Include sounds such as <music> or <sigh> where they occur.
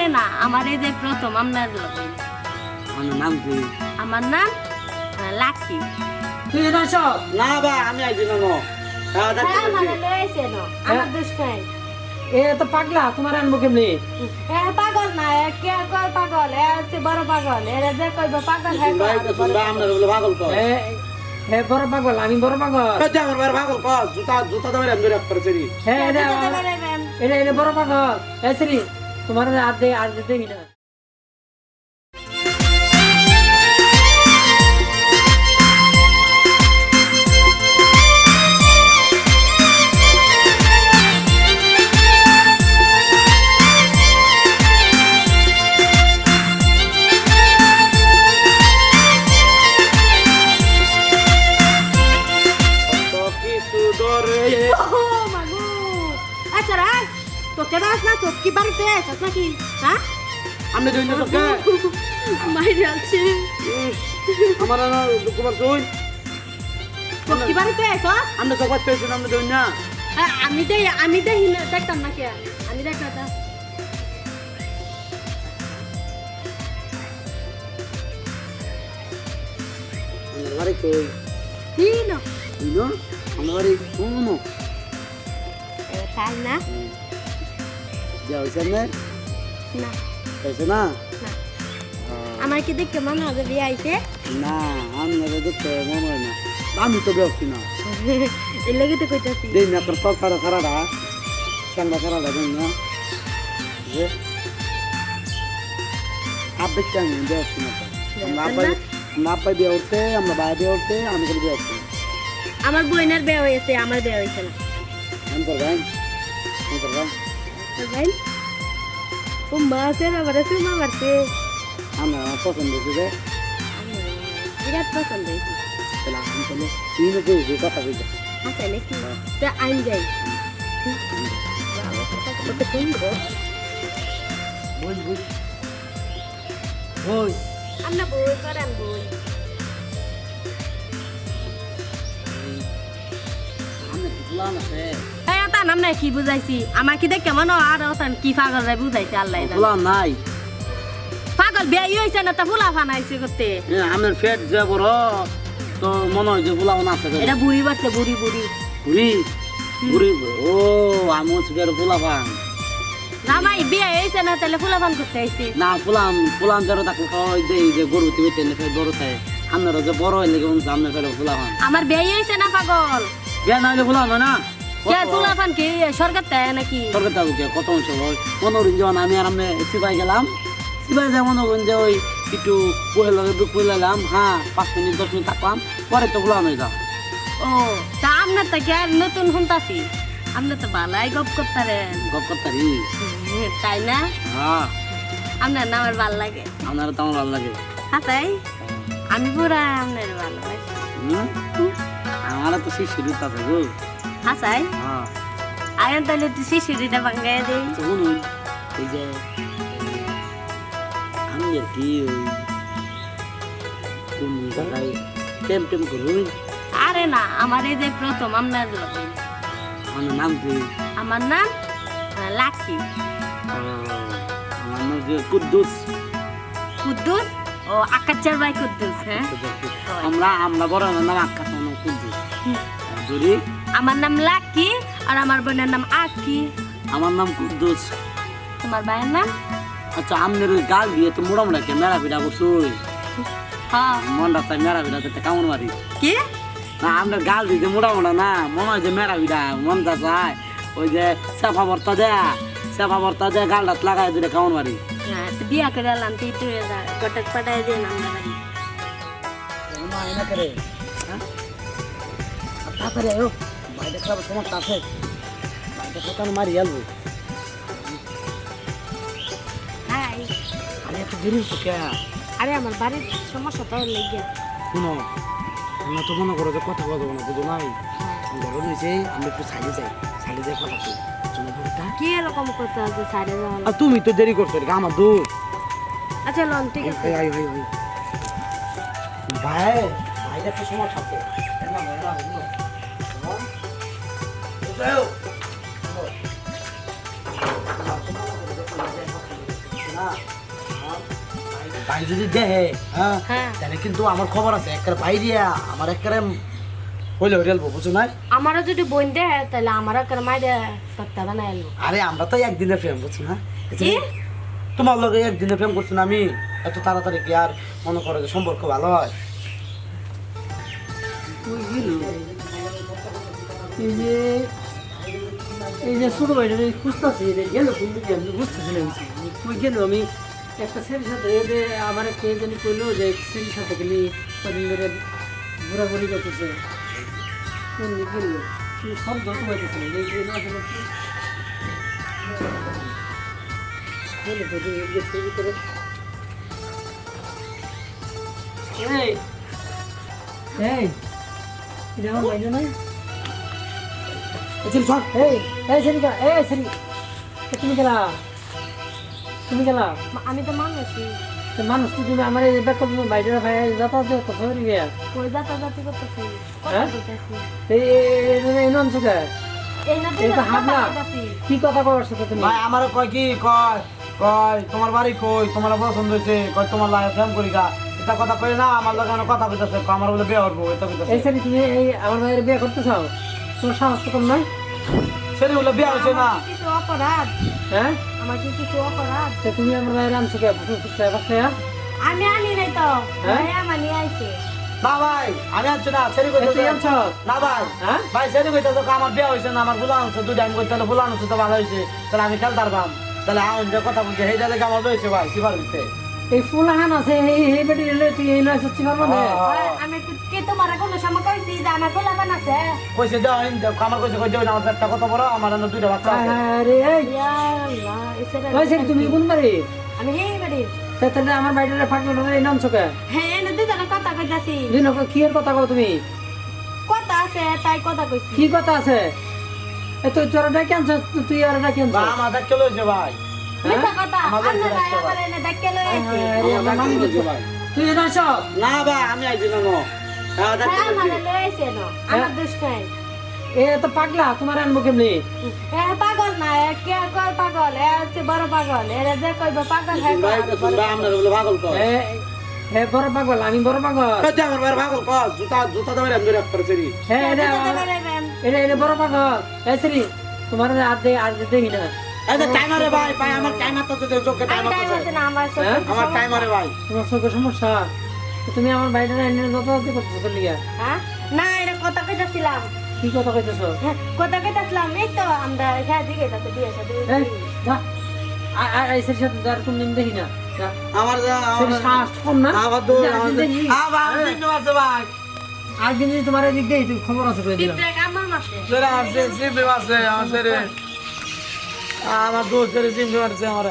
আরে না আমার এই যে প্রথম আপনার লগে। আমার নাম কি? আমার নাম লাকি। তুই এটা সব না বা আমি আইছি না হ্যাঁ, করছি। মানে লয়েছে না। আমার দোষ নাই। এ তো পাগলা তোমার আনব কেমনি? এ পাগল না এ কে কয় পাগল এ হচ্ছে বড় পাগল এ যে কইব পাগল হ্যাঁ ভাই তো শুনবা আপনার বলে পাগল হে বড় পাগল আমি বড় পাগল। আমার বাইরে পাগল কর জুতা জুতা আমি হ্যাঁ এটা এটা বড় পাগল। এ শ্রী তোমার আর দে আর দে দেখি না। আমি দুই না তোকে মাইরে আছে আমার না কুমার তুই তোর কি বাড়িতে আছিস আমরা তো কষ্ট হয়েছি আমরা দুই না। আমি দেই আমি দেখি না দেখতাম না কে আমি দেখতাম। কই? তুই আমার তাই না। না হয়েছে না? না আমার কি দেখতে মনে হবে বিয়ে আইছে না আমি দেখতে মনে হয় না। আমি তো ব্যক্তি না। <laughs> এর লেগে তো কইতাছি। দিন না তোর তল সারা সারাটা সাংবা সারাটা দিন না। যে আমি ব্যক্তি না তো। আমরা আব্বাই আমরা আব্বাই বিয়ে উঠছে আমরা ভাই বিয়ে উঠছে আমি করে বিয়ে উঠছি আমার বোনের বিয়ে হয়েছে আমার বিয়ে হয়েছে না। আমি করবেন আমি করবেন ভাই? ও মা আছে না বড় সুমা মারতে আমি আমার পছন্দ হয়েছে যে বিরাট পছন্দ হয়েছে তাহলে আমি তাহলে তুই না কই কথা কইতে আচ্ছা নাকি তা আইন যাই কত সুন্দর বুঝ বুঝ ওই আমরা বই করেন বই আমি বুঝলাম আছে হ্যাঁ তা নাম নাই কি বুঝাইছি? আমার কি দেখ কেমন আর ওতান কি পাগল রে বুঝাইছে আল্লাহ। নাই। পাগল বিয়ে হয়েছে না তা ফুলা ফানাইছে করতে। আমার ফেট যে বড় তো মনে হয় যে না থাকে এটা বুড়ি বাড়ছে বুড়ি বুড়ি। বুড়ি? বুড়ি ও আমি হচ্ছে না ভাই বিয়ে হয়েছে না তাহলে ফুলা ফান করতে আইছে। না পুলাম পুলাম যারা তাকে খাওয়াই দেই যে গরু তুমি আপনারা যে বড় হইলে কেমন সামনে ফেলে ফুলাবান আমার বিয়ে হয়েছে না পাগল? বিয়া না হইলে ফুলাম না? কে কি? সরকার দেয় নাকি? সরকার থাকুক কত অংশ? মনোরঞ্জন আমি আর আমি সিপাই গেলাম। সিপাই যা মনে করেন যে ওই একটু লগে পয়লাম হ্যাঁ পাঁচ মিনিট দশ মিনিট থাকলাম। পরে তো ফুলাম হয়ে যাও ও তা আপনার তো কি আর নতুন শুনতাছি? আপনি তো ভালাই গপ করতারেন। গপ করতারি? তাই না? হ্যাঁ। আপনার না আমার ভালো লাগে? আপনারা তো আমার ভালো লাগে। হাসাই আমি পুরা আপনার ভালোবাসি হুম? আমার তো সেই শুরু আছে গো। হ্যাঁ আয়ন তাহলে তুই শিশুরিটা ভাঙ্গাই তো শুনুন এই যে আমি আর কি কোন জায়গায় টেম টেম করুন আরে না আমার এই যে প্রথম আপনার আমার নাম কি আমার নাম লাকি আমার নাম কুদ্দুস কুদ্দুস ও আকাচ্চার ভাই কুদ্দুস হ্যাঁ আমরা আমরা বড় নাম আকাশ কুদ্দুস যদি আমার নাম লাকি আর আমার বোনের নাম আকি। আমার নাম কুদ্দুস। তোমার ভাইয়ের নাম? আচ্ছা আমনের ওই গাল দিয়ে তো মোড়া মোড়া কে মেরা পিঠা করছ হ্যাঁ। মনটা তাই মেরা পিঠা তো কেমন মারি। কি? না আপনার গাল দিতে মোটা মোটা না মনে হয় যে মেরা বিড়া মনটা চায় ওই যে সেফা ভর্তা দেয়া সেফা ভর্তা দেয়া গালটা লাগাই দিলে কেমন মারি। বিয়া করে তুই গটক পাঠাই দিয়ে নাম বাড়ি। তাড়াতাড়ি আয়ো। বাইরে খাবার সমস্যা আছে। বাইরে খাবার মারি আলবো আরে এত দেরি হচ্ছে কে আরে আমার বাড়ির সমস্যা তো লেগে। শুনো আমরা তো মনে করো যে কথা কথা না বুঝো নাই? গরম হয়েছে আমরা একটু সাইডে যাই। সাইডে যাই কথা কই শোনো বুড়িটা। কি এরকম করতে আছে সাইডে যাওয়া আর তুমি তো দেরি করছ আমার দূর আচ্ছা লন ঠিক আছে। ভাই ভাইটা একটু সমস্যা আছে। হ্যাঁ ভাই যদি দেহে হ্যাঁ হ্যাঁ। তাহলে কিন্তু আমার খবর আছে একবারে ভাই দিয়া আমার একবারে হইলে হইলে বুঝছ না আমারও যদি বোন দেয় তাহলে আমারও করে মাই দেয় তত্তা বানাই এলো আরে আমরা তো একদিনের প্রেম বুঝছ না? কি? তোমার লগে একদিনে প্রেম করছ না আমি এত তাড়াতাড়ি কি আর মনে করো যে সম্পর্ক ভালো হয়? এই যে এই যে ছোট ভাইটা খুঁজতেছি গেল কোন দিকে আমি বুঝতেছি না কই আমি একটা ছেলের সাথে যে আমার কে জানি যে ছেলের সাথে গেলি ঘোরাঘুরি করতেছে। কোন দিকে গেল? শব্দ পাইতেছে না, এই এটা আমার বাইরে নাই সেরিকা এই সেরি এ তুমি গেলা তুমি গেলা। আমি তো মানুষই তো মানুষ তো তুমি আমার এই ব্যাগ করতে বাইরে ভাই যাতায়াত করতে গিয়া কই যাতা যাতি করতেছি। হ্যাঁ? এই এই নন সুখা এই না এই তো হামলা কইতাছি কি কথা কওয়ার সাথে তুমি? ভাই আমার কয় কি কয় কয় তোমার বাড়ি কই তোমার পছন্দ হয়েছে কয় তোমার লাগে প্রেম করি গা? এটা কথা কই না আমার লগে কথা কইতাছে আমার বলে বিয়ে করব এটা এই কইতাছে তুমি এই আমার ভাইয়ের বিয়ে করতে চাও? তোমার সাহস কম নয় বলে বিয়ে হয়েছে না? কিছু অপরাধ। হ্যাঁ? আমার কি কিছু অপরাধ। তো তুমি আমার আনছো কে? বাচ্চা আমি আনি নাই তো? ভাই আমার নিয়ে আইছে। না ভাই আমি আনছি না সেরি তুই কইতাছে আনছো? না ভাই। হ্যাঁ? ভাই আমার বিয়ে হয়েছে না আমার ফুলান হচ্ছে দুইটা আমি কইতে ফুলান হচ্ছে তো ভালো হয়েছে। তাহলে আমি তাহলে আমি কথা বলছি দেখে আমার হয়েছে ভাই সিবার ভিতরে। এই ফুলাহান আছে এই এই বেটি তুই এই সচ্ছি পারব না আর আমি কি তোমার কোনো সময় কইছি যে আমার ফুলা বানাছে কইছে দেও আইন দেও আমার কইছে কই দেও না আমার একটা কত বড়? আমার এনে দুইটা বাচ্চা আছে। আরে ইয়া আল্লাহ এসে ওই তুমি কোন বাড়ি? আমি হেই বাড়ি। তা তাহলে আমার বাড়িটা ফাঁকলো না এই নাম চোখে। হ্যাঁ এনে দুজনে কথা কইতাছি। দুই নক কি এর কথা কও তুমি? কথা আছে তাই কথা কইছি। কি কথা আছে? এ ডাকি আনছ তুই আর আনছ? বা আমার দেখতে লইছে ভাই। তুই না আমি না হ্যাঁ হ্যাঁ আমার লইছে লই আইছে না আমার দোষ নাই। এ তো পাগলা তোমার আনব কেমনি? পাগল না কে কয় পাগল? এ হচ্ছে বড় পাগল। এরা যে কইব পাগল হ্যাঁ ভাই তো শুনবা আমরা বলে পাগল এ হে বড় পাগল আমি বড় পাগল। আমার কর জুতা জুতা আমি ধরে করে সেরি হ্যাঁ এটা এটা এটা বড় পাগল। এ তোমার আর দে আর দেখি না টাইমারে ভাই ভাই আমার টাইমার তো দে চোখে টাইমার তো আমার হ্যাঁ? আমার টাইমারে ভাই। তোমার সমস্যা? তুমি আমার বাড়িটা এনে যত করতেছো হ্যাঁ? না এটা কথা কইতাছিলাম। কি কথা কইতেছো? হ্যাঁ, কথা কইতাছিলাম এই তো আমরা হ্যাঁ দিকে তাতে বিয়ে সাথে এই যা। আইসের সাথে যার কোনদিন দেখি না। যা। আমার যা সেটা সাহস কম না? আমার দৌড় আমার। আবার দিন আছে ভাই। আরেকদিন যদি তোমার এদিক দেই খবর আছে দিলাম। আমার মাসে সেরা আছে? সিপে আছে আমার আমার দোস্ত সেরে সিপে আছে আমার